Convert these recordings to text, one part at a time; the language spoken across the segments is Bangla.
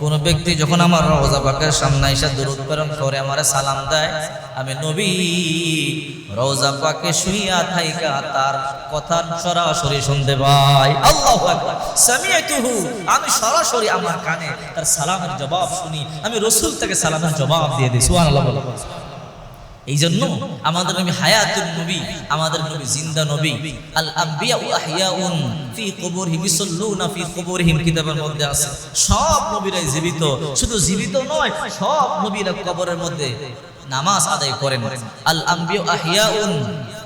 কোন ব্যক্তি যখন আমার রওজা পাকের সামনে এসে দরুদ প্রেরণ করে, আমারে সালাম দেয়, আমি নবী, রওজা পাকে শুইয়া থাইকা তার কথা সরাসরি শুনতে পাই। আল্লাহু আমি সরাসরি আমার কানে তার সালামের জবাব শুনি, আমি রসুল থেকে সালামের জবাব দিয়ে দিই। সুবহানাল্লাহ এই জন্য আমাদের নবী হায়াতুন নবী, আমাদের নবী জিন্দা নবী আল আম্বিয়া আহিয়াউন ফি কুবুরহিম ইসাল্লুনা ফি কুবুরহিম কিতাবের মধ্যে আছে। সব নবীরাই জীবিত, শুধু জীবিত নয়, সব নবীরা কবরের মধ্যে নামাজ আদায় করেন। আল আম্বিয়া আহিয়াউন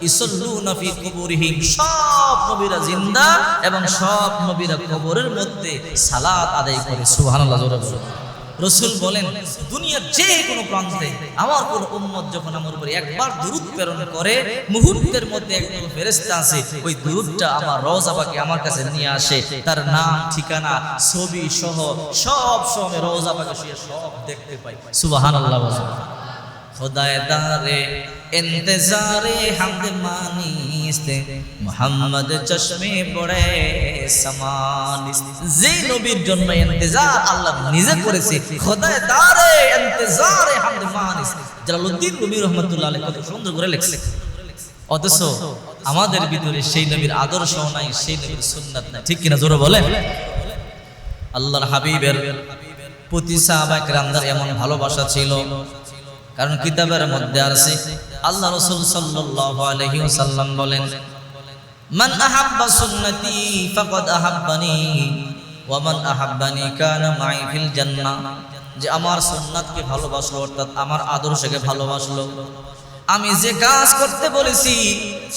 ইসাল্লুনা ফি কুবুরহিম, সব নবীরা জিন্দা এবং সব নবীরা কবরের মধ্যে সালাত আদায় করে। সুবহানাল্লাহ, জোরে বলুন। রসুল বলেন, দুনিয়ার যে কোনো প্রান্তে আমার কোন উম্মত যখন আমার উপরে একবার দূরত প্রেরণ করে, মুহূর্তের মধ্যে একজন ফেরেস্তা আছে ওই দূরতটা আমার রোজাবাকে আমার কাছে নিয়ে আসে। তার নাম, ঠিকানা, ছবি সহ সব সময় রোজাবাকে শুয়ে সব দেখতে পাই। সুবাহান আল্লাহ خدای دارے انتظار হামদ মানি মোহাম্মদ চশমে পড়ে সমানিস যে নবীর জন্য ইন্তজার আল্লাহ নিজে করেছে, খোদায় দারে, ইন্তজার হামদ মানিস জালালউদ্দিন নবী রহমাতুল্লাহ কত সুন্দর করে লেখছে। অথচ আমাদের ভিতরে সেই নবীর আদর্শ নাই, সেই নবীর সুন্নাত নাই। ঠিক কিনা জোরে বলে আল্লাহর হাবিবের প্রতি সাহাবায়ে কেরামদের এমন ভালোবাসা ছিল কারণ কিতাবের মধ্যে আছে, আল্লাহ রসুল ওয়াসাল্লাম বলেন, মান আহাব্বা সুন্নতি ফাকাদ আহাব্বানি, ওয়া মান আহাব্বানি কানা মাই ফিল জান্নাহ। যে আমার সুন্নাতকে ভালোবাসলো, অর্থাৎ আমার আদর্শকে ভালোবাসলো। আমি যে কাজ করতে বলেছি,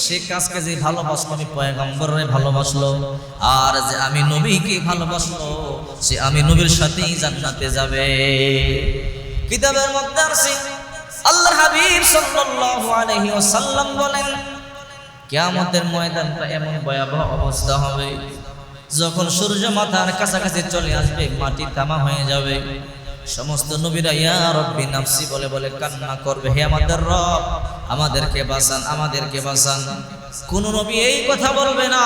সে কাজকে যে ভালোবাসলো, আমি পয়গম্বরে ভালোবাসলো। আর যে আমি নবীকে ভালোবাসলো, সে আমি নবীর সাথেই জান্নাতে যাবে। কিতাবের মধ্যে আছে আল্লাহর হাবিব সাল্লাল্লাহু আলাইহি ওয়াসাল্লাম বলেন, কিয়ামতের ময়দানটা এমন ভয়াবহ অবস্থা হবে যখন সূর্য মাথার কাছাকাছি চলে আসবে, মাটি তামা হয়ে যাবে। সমস্ত নবীরা, ইয়া রব্বি নাফসি বলে বলে কান্না করবে, হে আমাদের রব, আমাদেরকে বাঁচান আমাদেরকে বাঁচান। কোন নবী এই কথা বলবে না।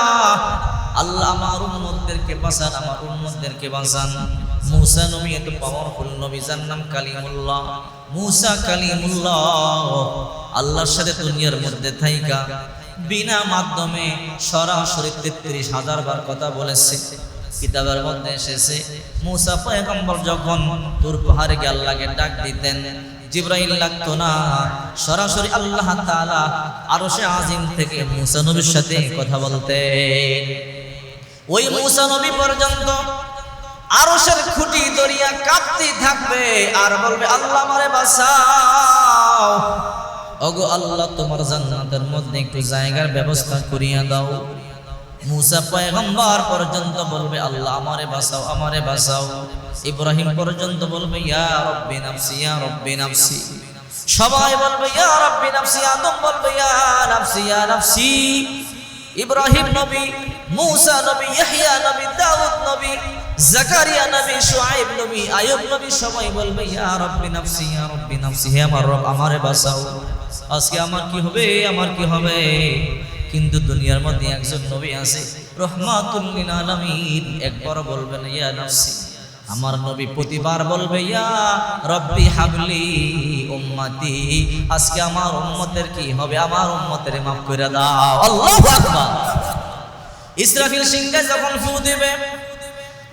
আল্লাহ আমার উম্মতদেরকে বাঁচান, আমার উম্মতদেরকে বাঁচান। মুসা নবী এত পাওয়ারফুল নবী, যার নাম কালিমুল্লাহ। মুসা কালিমুল্লাহ, আল্লাহর সাথে দুনিয়ার মধ্যে থাইকা। বিনা মাধ্যমে সরাসরি তেত্রিশ হাজার বার কথা বলেছে, কিতাবের মধ্যে এসেছে। মুসা পয়গম্বর যখন তোর পাহাড়ে গিয়ে আল্লাহকে ডাক দিতেন, জিব্রাইল লাগতো না, সরাসরি আল্লাহ তাআলা আরশে আজিম থেকে মুসা নবীর সাথে কথা বলতেন। ওই মুসা নবী পর্যন্ত আরশের খুঁটি দরিয়া কাঁপতে থাকবে আর বলবে, আল্লাহ আমারে বাঁচাও। ওগো আল্লাহ, তোমার জান্নাতের মধ্যে একটু জায়গার ব্যবস্থা করিয়া দাও। মুসা পয়গম্বর পর্যন্ত বলবে, আল্লাহ আমারে বাঁচাও আমারে বাঁচাও। ইব্রাহিম পর্যন্ত বলবে, ইয়া রব্বি নাফসি, ইয়া রব্বি নাফসি। সবাই বলবে, ইয়া রব্বি নাফসি। আদম বলবে, ইয়া নাফসি ইয়া নাফসি। ইব্রাহিম নবী, মুসা নবী ইয়াহইয়া নবী, দাউদ নবী, জাকারিয়া নবী, শুআইব নবী, আইয়ুব নবী সবাই বলবে, ইয়া রব্বি নাফসি, ইয়া রব্বি নাফসি, হে আমার রব, আমারে বাঁচাও। আজকে আমার কি হবে, আমার কি হবে? কিন্তু দুনিয়ার মধ্যে একজন নবী আছে, রহমাতুল লিল আলামিন। একবার বলবেন ইয়া নাফসি আমার নবী প্রতিবার বলবে, ইয়া রব্বি হাবলি উম্মতি। আজকে আমার উম্মতের কি হবে? আমার উম্মতের মাফ করে দাও। আল্লাহু আকবার। ইসরাফিল সিংহে যখন ফু দিবে,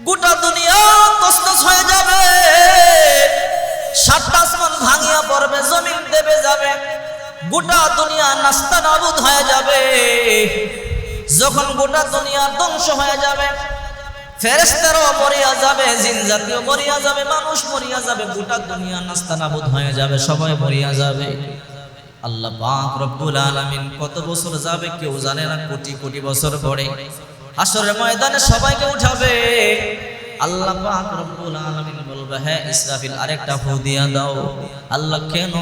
গোটা দুনিয়া তসতস হয়ে যাবে। সাতটা আসমান ভাঙিয়া পড়বে, জমিন দেবে যাবে। গোটা দুনিয়া নাস্তা নাবুদ হয়ে যাবে। যখন গোটা দুনিয়া ধ্বংস হয়ে যাবে ফেরেস্তারও মরিয়া যাবে, জিন জাতীয় মরিয়া যাবে, মানুষ মরিয়া যাবে, গোটা দুনিয়া নাস্তা নাবুদ হয়ে যাবে, সবাই মরিয়া যাবে। আল্লাহ পাক রব্বুল আলামিন কত বছর যাবে কেউ জানে না, কোটি কোটি বছর পরে। আসরের ময়দানে সবাইকে উঠাবে। আল্লাহ পাক রব্বুল আলামিন বলবে হ্যাঁ ইসরাফিল, আরেকটা ফু দিয়া দাও। আল্লাহ, কেন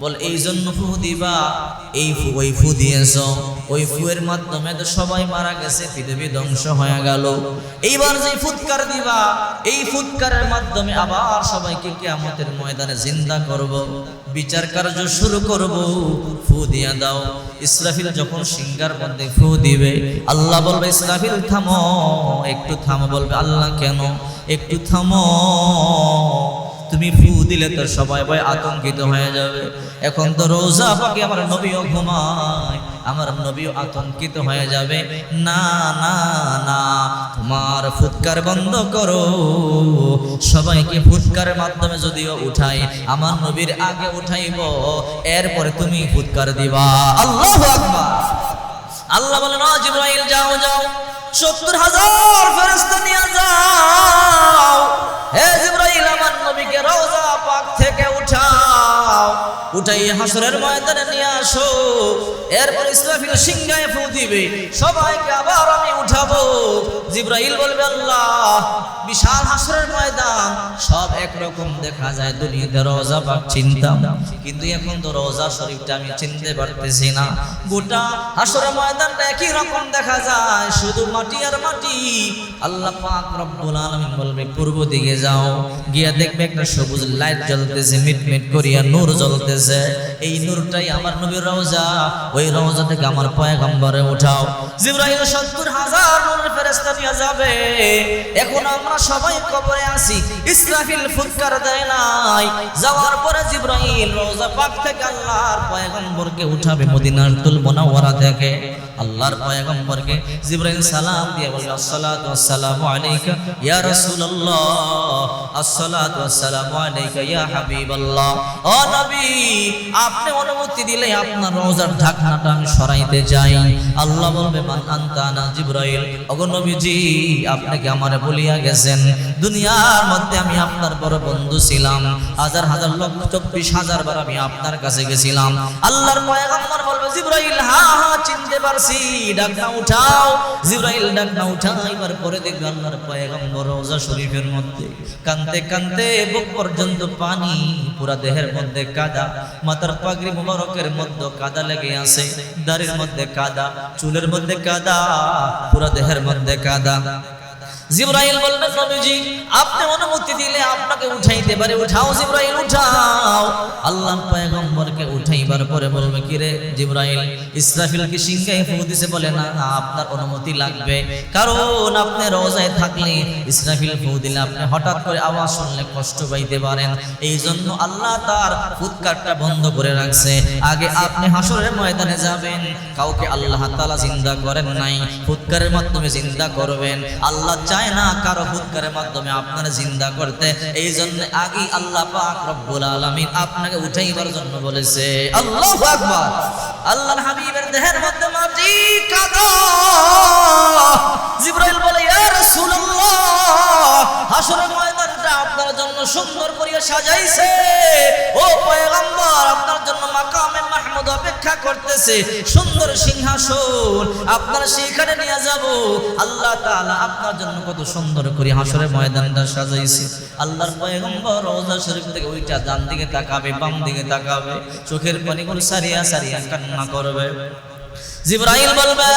বল, এই জন্য ফু দিবা, এই ফু, ওই ফু দিয়েছ। ওই ফুয়ের মাধ্যমে তো সবাই মারা গেছে, পৃথিবী ধ্বংস হয়ে গেল। এইবার যে ফুৎকার দিবা, এই ফুৎকারের মাধ্যমে আবার সবাইকে কিয়ামতের ময়দানে জিন্দা করব, বিচার কার্য শুরু করব। ফু দিয়া দাও। ইসরাফিল যখন সিঙ্গার মধ্যে ফু দিবে, আল্লাহ বলবে, ইসরাফিল, থামো, একটু থামো। বলবে, আল্লাহ, কেন? একটু থামো। তুমি ফু দিলে তো সবাই ভাই আতঙ্কিত হয়ে যাবে। এখন তো রোজা পাকে আমার নবীও ঘুমায়, আমার নবীও আতঙ্কিত হয়ে যাবে। না না না, তোমার ফুৎকার বন্ধ করো। সবাইকে ফুৎকারের মাধ্যমে যদিও উঠাই, আমার নবীর আগে উঠাইব, এরপরে তুমি ফুৎকার দিবা। আল্লাহ আকবার। আল্লাহ বলে না জিব্রাইল, যাও যাও। সত্তর হাজার ফেরস্তা নিয়ে যাও। হে জিব্রাইল আমার নবীকে রওজা পাক থেকে উঠাও উঠাই হাসরের ময়দানে নিয়ে আসো। এরপর ইসরাফিল সিংহায় ফু দিবে। সবাইকে আবার আমি উঠাবো। বলবে, আল্লাহ, বিশাল হাসরের ময়দান। সব একরকম দেখা যায়। দুনিয়াতে চিনতাম। কিন্তু এখন তো রওজা শরীফটা আমি চিনতে পারতেছি না। গোটা হাসরের ময়দানটা একই রকম দেখা যায়। শুধু মাটি আর মাটি। আল্লাহ পাক রব্বুল বলবে, পূর্ব দিকে যাও। গিয়া দেখবে একটা সবুজ লাইট জ্বলতেছে, মিটমিট করিয়া নূর জ্বলতেছে। এই নূরটাই আমার নবীর রওজা। ওই রওজা থেকে আমার পয়গম্বরে উঠাও। জিব্রাইল 70 হাজার নূরের ফেরেশতা নিয়ে যাবে। এখন আমরা সবাই কবরে আছি, ইসরাফিল ফুৎকার দেয় নাই। যাওয়ার পরে জিব্রাইল রওজা পাক থেকে আল্লাহর পয়গম্বরকে উঠাবে মদিনার তুল মুনাওয়ারা থেকে। আল্লাহর পয়গম্বরকে জিব্রাইল সালাম দিয়ে বলবে আসসালাতু ওয়াসসালামু আলাইকা ইয়া রাসূলুল্লাহ, আসসালাতু ওয়াসসালামু আলাইকা ইয়া হাবিবাল্লাহ। ও নবী, আপনি অনুমতি দিলে আপনার রওজার ঢাকনাটা আমি সরাইতে চাই। আল্লাহ বলবে, মান আনতা না জিব্রাইল? ওগো নবীজি, আপনি কি আমারে বলিয়া গেছেন? দুনিয়ার মধ্যে আমি আপনার বড় বন্ধু ছিলাম। হাজার হাজার লক্ষ চব্বিশ হাজার বার আমি আপনার কাছে গেছিলাম। আল্লাহর পয়গম্বর বলবে, জিব্রাইল হ্যাঁ হ্যাঁ চিনতে পারছি ডাকনা উঠাও। জিব্রাইল ডাকনা উঠাও, এবার পরে দেখবে আল্লাহর পয়গম্বর রওজা শরীফের মধ্যে কানতে কানতে বুক পর্যন্ত পানি, পুরা দেহের মধ্যে কাদা, মাথার পাগড়ি মোবারকের মধ্যে কাদা লেগে আছে, দাড়ির মধ্যে কাদা, চুলের মধ্যে কাদা, পুরা দেহের মধ্যে কাদা। জিব্রাইল বললেন, নবীজি, আপনি অনুমতি দিলে আপনাকে উঠাইতে পারে। উঠাও জিব্রাইল, উঠাও। আল্লাহ পয়গম্বরকে উঠাইবার পরে বলবে, কি রে জিব্রাইল ইসরাফিল কি ফু দিছে বলে না, আপনার অনুমতি লাগবে। কারণ আপনি রোজায় থাকলে ইসরাফিল ফু দিলে আপনি হঠাৎ করে আওয়াজ শুনলে কষ্ট পাইতে পারেন। এই জন্য আল্লাহ তার ফুৎকারটা বন্ধ করে রাখছে। আগে আপনি হাসরের ময়দানে যাবেন, কাউকে আল্লাহ তাআলা জিন্দা করেন নাই। ফুৎকারের মাধ্যমে জিন্দা করবেন। আল্লাহ চায় না কারও ফুৎকারের মাধ্যমে আপনার জিন্দা করতে। এই জন্য আগে আল্লাহ পাক রব্বুল আলামিন আপনাকে উঠাইবার জন্য বলেছে, আল্লাহু আকবার। আল্লাহর হাবিবের দেহের মধ্যে মাটি কাদা। জিব্রাইল বলে, ইয়া রাসূলুল্লাহ, হাসরের ময়দানটা আপনার জন্য সুন্দর করে সাজাইছে। ও পয়গম্বর, আপনার জন্য মাকামে মাহমুদ অপেক্ষা করতেছে। সুন্দর সিংহাসন, আপনার সেখানে নিয়ে যাব। আল্লাহ তাআলা আপনার জন্য কত সুন্দর করে হাসরের ময়দানটা সাজাইছে। আল্লাহর পয়গম্বর শরীফ থেকে ওইটা ডান দিকে তাকাবে, বাম দিকে তাকাবে, চোখের পানিগুলো সারিয়া সারিয়া কান্না করবে। জিব্রাইল বলবে,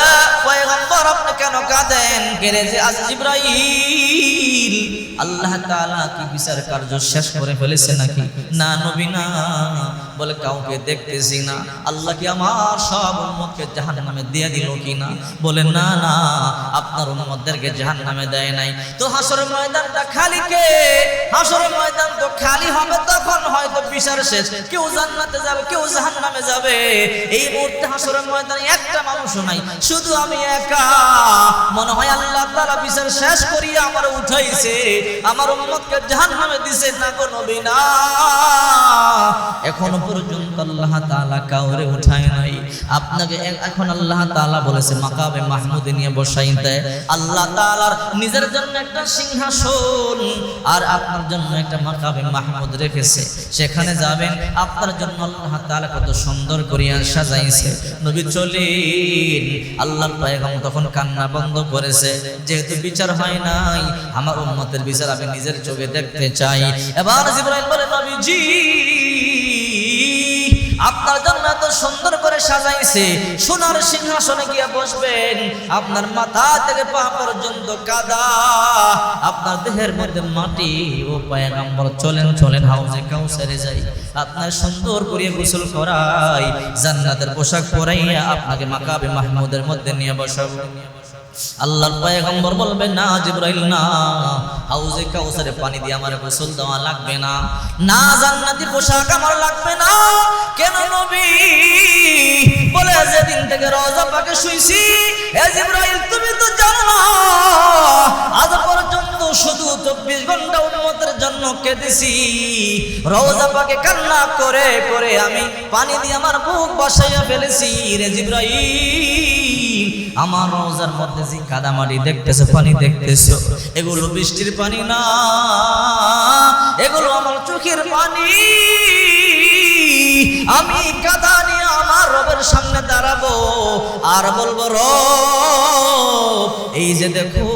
পয়গম্বর আপনি কেন কাঁদেন? কেড়ে যে আজ জিব্রাইল, আল্লাহ তাআলা কি বিচার কার্য শেষ করে ফেলেছে নাকি? না, নবী না। বলে, কাউকে দেখতেছি না। আল্লাহ কি আমার সব উম্মতকে জাহান্নামে দিয়ে দিল কিনা? বলে, না না। আপনার উম্মতদেরকে জাহান্নামে দেয় নাই। তো হাসর ময়দানটা খালি কে? হাসর ময়দান তো খালি হবে তখন হয়তো বিচার শেষ। কেউ জান্নাতে যাবে, কেউ জাহান্নামে যাবে। এই মুহূর্তে হাসরের ময়দানে একটা মানুষ নাই। শুধু আমি একা। মনে হয় আল্লাহ তাআলা বিচার শেষ করিয়া আমার উঠাইছে। আমার উম্মতকে জাহান্নামে দিছে না গো নবী, না। এখনও পর্যন্ত আল্লাহ তালা কাউরে উঠায় নাই। আপনাকে এখন আল্লাহ তাআলা বলেছে মাকাবে মাহমুদে নিয়ে বসাইতে আল্লাহ তাআলার নিজের জন্য একটা সিংহাসন আর আপনার জন্য একটা মাকাবে মাহমুদ রেখেছে। সেখানে যাবেন, আপনার জন্য আল্লাহ তাআলা কত সুন্দর করিয়া সাজাইছে। নবী চলেন, আল্লাহর পয়গম তখন কান্না বন্ধ করেছে, যেহেতু বিচার হয় নাই, আমার উম্মতের বিচার আমি নিজের চোখে দেখতে চাই। এবার জিব্রাইল বলে, নবীজি আপনার জন্য এত সুন্দর করে সাজাইছে। সোনার সিংহাসনে গিয়ে বসবেন। আপনার মাথা থেকে পা পর্যন্ত কাদা। আপনার দেহের মধ্যে মাটি ও পায়গাম্বর। চলেন চলেন, হাউজে কাউসারে যাই। আপনার সুন্দর করে গোসল করাই। জান্নাতের পোশাক পরাইয়া আপনাকে মাকাবে মাহমুদের মধ্যে নিয়ে বসাবো। আল্লাহর পয়গম্বর বলবে না জিব্রাইল, না। হাউজে কাউসারে পানি দিয়ে আমার গোসল দেওয়া লাগবে না। না জান্নাতি পোশাক আমার লাগবে না। কেন নবী? বলে, যেদিন থেকে রওজা পাকে শুইছি, এ জিব্রাইল, তুমি তো জানো না। আজ পর্যন্ত শুধু চব্বিশ ঘণ্টা উন্মতের জন্য কেঁদেছি। রওজা পাকে কান্না করে করে আমি পানি দিয়ে আমার বুক বসাইয়া ফেলেছি। রে জিব্রাইল আমার রোজার মধ্যে যে কাদামাটি দেখতেছো, পানি দেখতেছ, এগুলো বৃষ্টির পানি না, এগুলো আমার চোখের পানি। আমি কাদা নিয়ে আমার রবের সামনে দাঁড়াবো আর বলব, রব, এই যে দেখো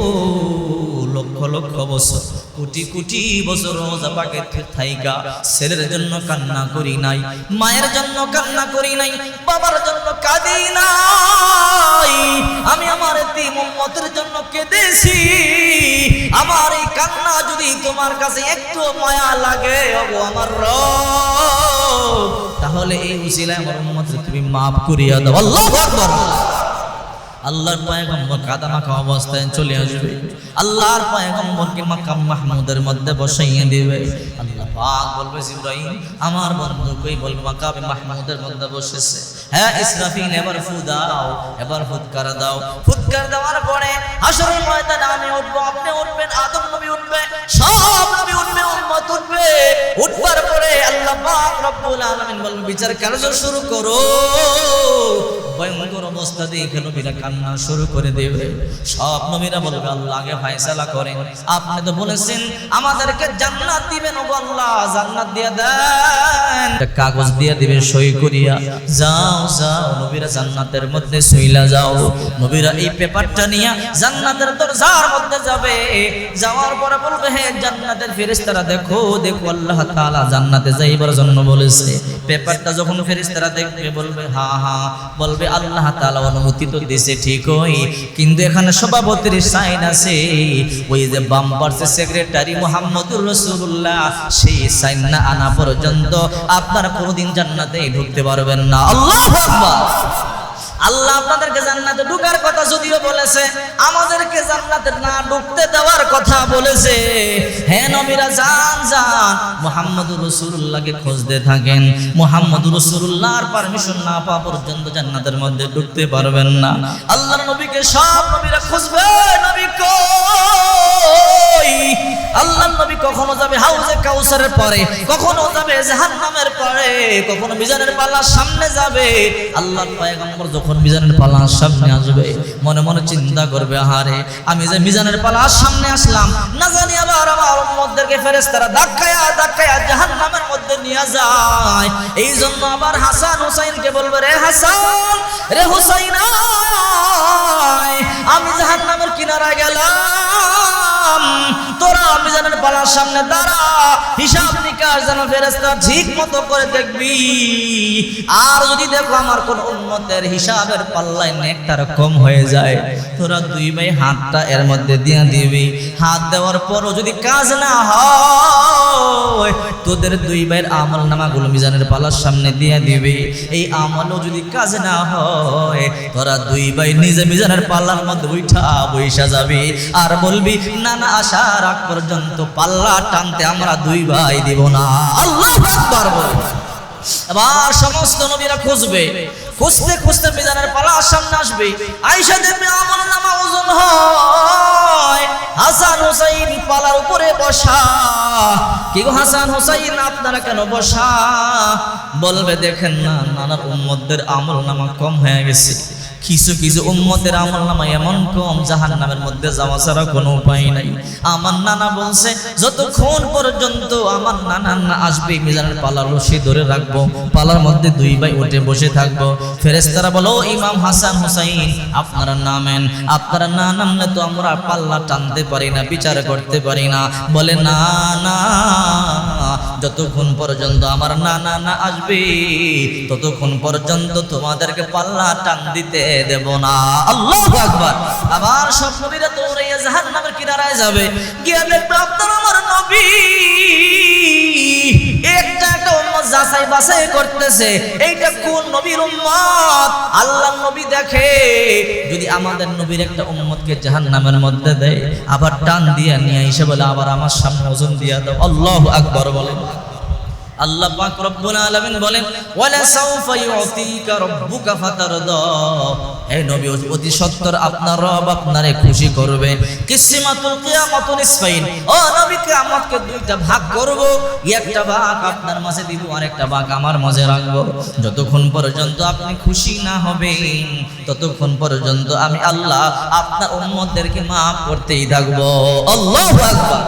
লক্ষ বছর, কোটি কোটি বছর রোজা পাকে থাইকা ছেলের জন্য কান্না করি নাই, মায়ের জন্য কান্না করি নাই, বাবার জন্য কাঁদি নাই। আমি আমার এতিম উম্মতের জন্য কেঁদেছি। আমার এই কান্না যদি তোমার কাছে একটু মায়া লাগে, ওগো আমার রব, তাহলে এই উসিলায় আমার তুমি মাফ করিয়া দাও। আল্লাহু আকবার। আল্লাহর পয়গম্বর কাদা মাখা অবস্থায় চলে আসবে। আল্লাহর পয়গম্বরকে মাকাম মাহমুদের মধ্যে বসাইয়ে দিবে। আল্লাহ পাক বলবে, জিব্রাইল, আমার মাকাবে মাহমুদের মধ্যে বসেছে? হ্যাঁ ইসরাফিল, এবার ফু দাও, এবার ফুৎকার দাও। ফুৎকার দেওয়ার পরে ময়দানে আমি উঠবো, আপনি উঠবেন, আদম নবী উঠবে, সব নবী উঠবে, উম্মত উঠবে। উঠবার পরে আল্লাহ পাক রব্বুল আলামিন বলবে, বিচার কার্য শুরু করো। ভয়ঙ্কর অবস্থা দেখে নবীরা কান্না শুরু করে দেবে। সব নবীরা বলবে, আল্লাহ আগে ফায়সালা করেন। আপনি তো বলেছেন, আমাদেরকে জান্নাত দিবেন। ও আল্লাহ, জান্নাত দিয়ে দেন। কাগজ দিয়ে দিবে সই করিয়া। যাও যাও, নবীরা জান্নাতের মধ্যে সইলা যাও। নবীরা এই পেপারটা নিয়ে জান্নাতের দরজার মধ্যে যাবে। যাওয়ার পরে বলবে, হে জান্নাতের ফেরেশতারা, দেখো দেখো, আল্লাহ তাআলা জান্নাতে যাইবার জন্য বলেছে। পেপারটা যখন ফেরেশতারা দেখবে, বলবে হ্যাঁ হ্যাঁ বলবে, আল্লাহ তাআলা অনুমতি তো দিয়েছে। ঠিকই, কিন্তু এখানে সভাপতির সাইন আছে। ওই যে বাম সেক্রেটারি মোহাম্মদুর রসুল্লাহ সেই সাইন না আনা পর্যন্ত আপনারা কোনোদিন জান্নাতে ঢুকতে পারবেন না। আল্লাহ আল্লাহ আপনাদেরকে জান্নাতে ঢুকার কথা যদিও বলেছে, আমাদেরকে জান্নাতে না ঢুকতে দেওয়ার কথা বলেছে। হ্যাঁ নবীরা, যান যান। মোহাম্মদুর রসুল্লাহকে খুঁজতে থাকেন। মোহাম্মদুর রসুল্লাহর পারমিশন না পাওয়া পর্যন্ত জান্নাতের মধ্যে ঢুকতে পারবেন না। আল্লাহর নবীকে সব নবীরা খুঁজবে। কাউসারের পরে, কখনো যাবে জাহান্নামের পরে, কখনো মিজানের পাল্লার সামনে যাবে। আল্লাহর পয়গম্বর যখন মিজানের পাল্লার সামনে আসবে, মনে মনে চিন্তা করবে, আহারে, আমি যে মিজানের পাল্লার সামনে আসলাম, না জানি আবার আমার উম্মতদেরকে ফেরেশতারা ধাক্কায়া ধাক্কায়া জাহান্নামের মধ্যে নিয়ে যায়। এই জন্য আবার হাসান হুসাইনকে বলবে, রে হাসান, রে হুসাইন আমি জাহান্নামের কিনারা গেলাম। তোরা মিজানের পালার সামনে দাঁড়া হিসাব নিকাশ যেন ফেরেস্তা ঠিক মতো করে দেখবি? আর যদি দেখো আমার কোন হিসাবের পাল্লায় হয়ে যায়, তোরা দুই ভাই হাতটা এর মধ্যে দিয়ে দিবি। হাত দেওয়ার পরও যদি কাজ না হয়, তোদের দুই ভাইয়ের আমল নামাগুলো মিজানের পালার সামনে দিয়ে দিবি। এই আমলও যদি কাজ না হয়, তোরা দুই ভাই নিজে মিজানের পাল্লার মধ্যে উঠা বৈশা যাবি। আর বলবি, না না, আসার আগ পর্যন্ত পাল্লা টানতে আমরা দুই ভাই দিব। না। আল্লাহ আকবার বলবে এবার সমস্ত নবীরা খুঁজবে। খুঁজতে খুঁজতে মিজানের পালা সামনে আসবে। আইসা দেখবে আমল নামা ওজন হয়। হাসান হোসাইন পালার উপরে বসা। কি হাসান হোসাইন, আপনারা কেন বসা? বলবে, দেখেন না নানার উম্মতদের আমল নামা কম হয়ে গেছে। কিছু কিছু উম্মতের আমল নামা এমন কম, জাহান নামের মধ্যে যাওয়া ছাড়া কোনো উপায় নাই। আমার নানা বলছে, যতক্ষণ পর্যন্ত আমার নানা আসবে, মিজানের পালার রশি ধরে রাখব, পালার মধ্যে দুই ভাই উঠে বসে থাকব ফেরেস্তারা বলো ইমাম হাসান হুসাইন, আপনারা নামেন আপনারা না নামলে তো আমরা পাল্লা টানতে পারি না, বিচার করতে পারি না। বলে, না না, যতক্ষণ পর্যন্ত আমার না না না আসবে, ততক্ষণ পর্যন্ত তোমাদেরকে পাল্লা টান দিতে দেব না। আল্লাহ আকবার। আবার সব নবীরা দৌড়াইয়া জাহান নামের কিনারায় যাবে। গিয়ে দেখবে আপনার আমার নবী। যাচাই বাছাই করতেছে। এইটা কোন নবীর উম্মত? আল্লাহ নবী দেখে। যদি আমাদের নবীর একটা উম্মতকে জাহান্নামের মধ্যে দেয়, আবার টান দিয়ে নিয়ে এসে বলে, আবার আমার সামনে ওজন দিয়া দাও। আল্লাহু আকবার বলেন। আল্লাহ পাক রব্বুল আলামিন বলেন, ওয়ালা সাউফা ইউতিকা রাব্বুকা ফাতারদা। হে নবী, অতি সত্তর আপনার রব আপনারে খুশি করবে। কিসমাতুল কিয়ামাতুল নিসফাইন ও নবী, কিয়ামতকে দুইটা ভাগ করব। একটা ভাগ আপনার মাঝে দিব আর একটা ভাগ আমার মাঝে রাখব। যতক্ষণ পর্যন্ত আপনি খুশি না হবেন, ততক্ষণ পর্যন্ত আমি আল্লাহ আপনার উম্মতদেরকে maaf করতেই থাকব। আল্লাহু আকবার।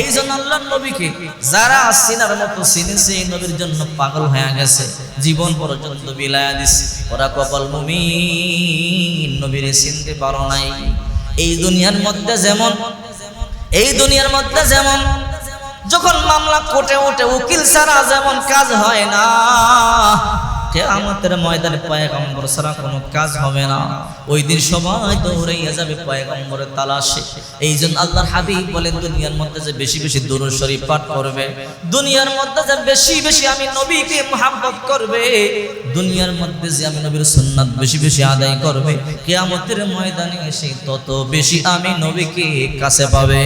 এই আল্লাহর নবীকে যারা সিনার মতো চিনেছে এই নবীর জন্য পাগল হয়ে গেছে। জীবন পর্যন্ত বিলায়া দিছে ওরা কপাল মুমি নবীর চিনতে পারো নাই। এই দুনিয়ার মধ্যে যেমন, এই দুনিয়ার মধ্যে যেমন, যখন মামলা কোটে ওঠে, উকিল ছাড়া যেমন কাজ হয় না। কেয়ামতের ময়দানে পয়গম্বর ছাড়া কোনো কাজ হবে না। ওই দিন সবাই দৌড়াইয়া যাবে পয়গম্বরের তালাশে। এই জন্য আল্লাহর হাবিব বলেন, দুনিয়ার মধ্যে যে বেশি বেশি দুরূদ শরীফ পাঠ করবে, দুনিয়ার মধ্যে যে বেশি বেশি আমি নবীকে মহাব্বত করবে, দুনিয়ার মধ্যে যে আমি নবীর সুন্নাত বেশি বেশি আদায় করবে, কেয়ামতের ময়দানে এসে তত বেশি আমি নবীকে কাছে পাবে।